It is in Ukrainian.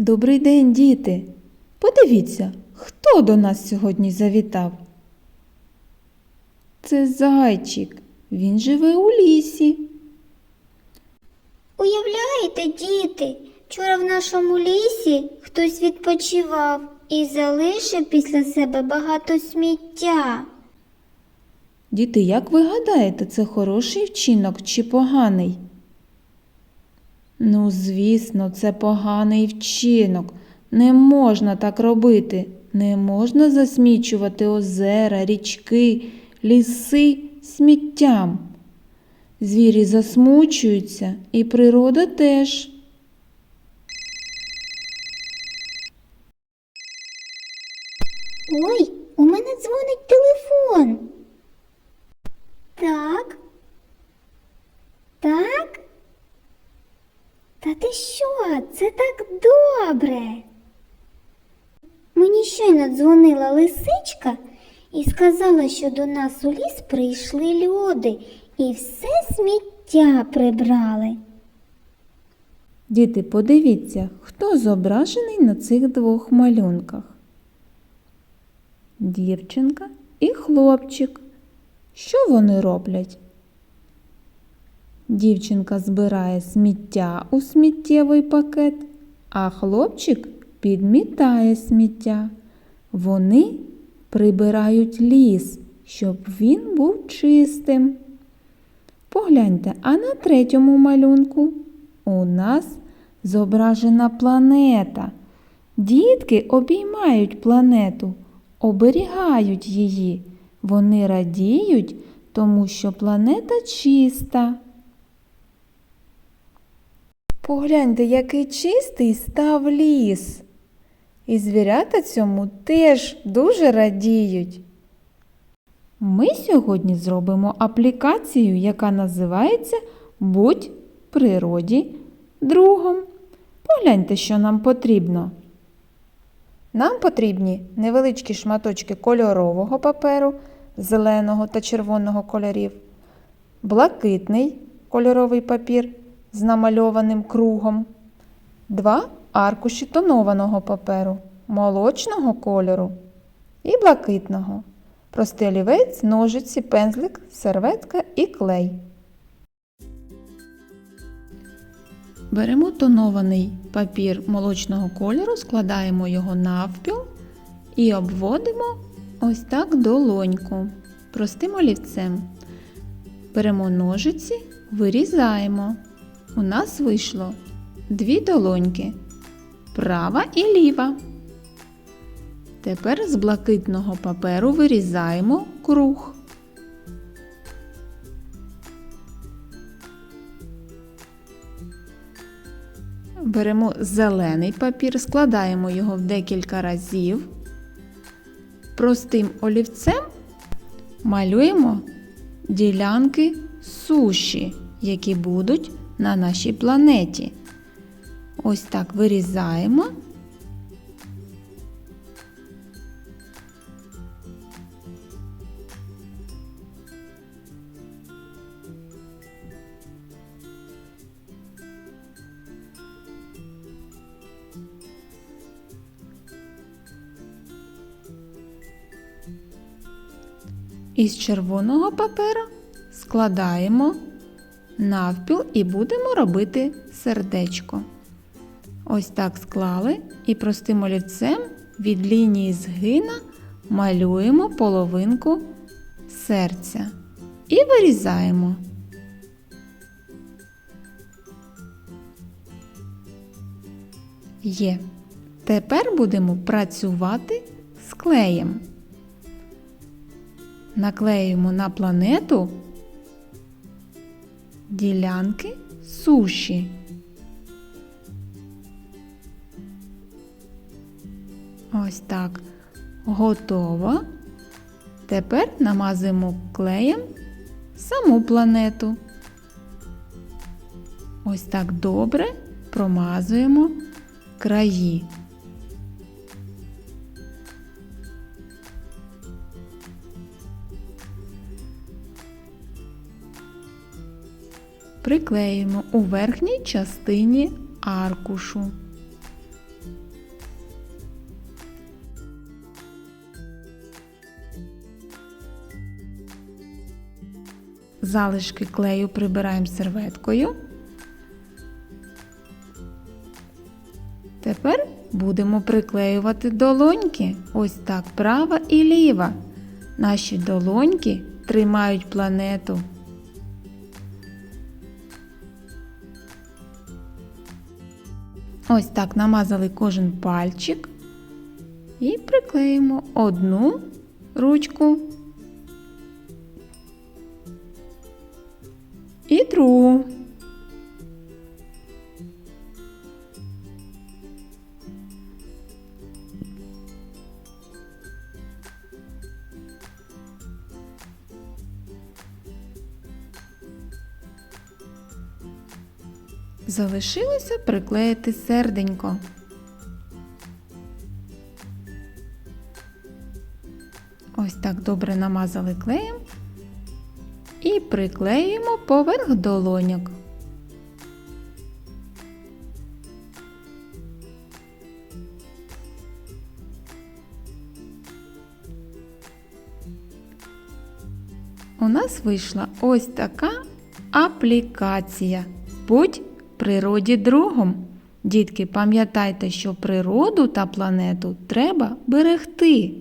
Добрий день, діти. Подивіться, хто до нас сьогодні завітав. Це зайчик. Він живе у лісі. Уявляєте, діти, вчора в нашому лісі хтось відпочивав і залишив після себе багато сміття. Діти, як ви гадаєте, це хороший вчинок чи поганий? Ну, звісно, це поганий вчинок. Не можна так робити. Не можна засмічувати озера, річки, ліси сміттям. Звірі засмучуються, і природа теж. Ой, у мене дзвонить телефон. Так. Так? Та ти що? Це так добре. Мені щойно дзвонила лисичка і сказала, що до нас у ліс прийшли люди і все сміття прибрали. Діти, подивіться, хто зображений на цих двох малюнках. Дівчинка і хлопчик. Що вони роблять? Дівчинка збирає сміття у сміттєвий пакет, а хлопчик підмітає сміття. Вони прибирають ліс, щоб він був чистим. Погляньте, а на третьому малюнку у нас зображена планета. Дітки обіймають планету, оберігають її. Вони радіють, тому що планета чиста. Погляньте, який чистий став ліс. І звірята цьому теж дуже радіють. Ми сьогодні зробимо аплікацію, яка називається Будь природі другом. Погляньте, що нам потрібно. Нам потрібні невеличкі шматочки кольорового паперу, зеленого та червоного кольорів, блакитний кольоровий папір з намальованим кругом, два аркуші тонованого паперу, молочного кольору і блакитного, простий олівець, ножиці, пензлик, серветка і клей. Беремо тонований папір молочного кольору, складаємо його навпіл і обводимо ось так долоньку простим олівцем. Беремо ножиці, вирізаємо. У нас вийшло дві долоньки права і ліва. Тепер з блакитного паперу вирізаємо круг. Беремо зелений папір, складаємо його в декілька разів. Простим олівцем малюємо ділянки суші, які будуть на нашій планеті. Ось так вирізаємо. Із червоного папера складаємо навпіл і будемо робити сердечко. Ось так склали і простим олівцем від лінії згина малюємо половинку серця і вирізаємо. Є. Тепер будемо працювати з клеєм. Наклеюємо на планету ділянки суші. Ось так. Готово. Тепер намазуємо клеєм саму планету. Ось так добре промазуємо краї. приклеїмо у верхній частині аркушу. Залишки клею прибираємо серветкою. Тепер будемо приклеювати долоньки ось так права і ліва. Наші долоньки тримають планету. Ось так намазали кожен пальчик і приклеїмо одну ручку і другу. Залишилося приклеїти серденько. Ось так добре намазали клеєм і приклеюємо поверх долоньок. У нас вийшла ось така аплікація. Будь природі другом. Дітки, пам'ятайте, що природу та планету треба берегти.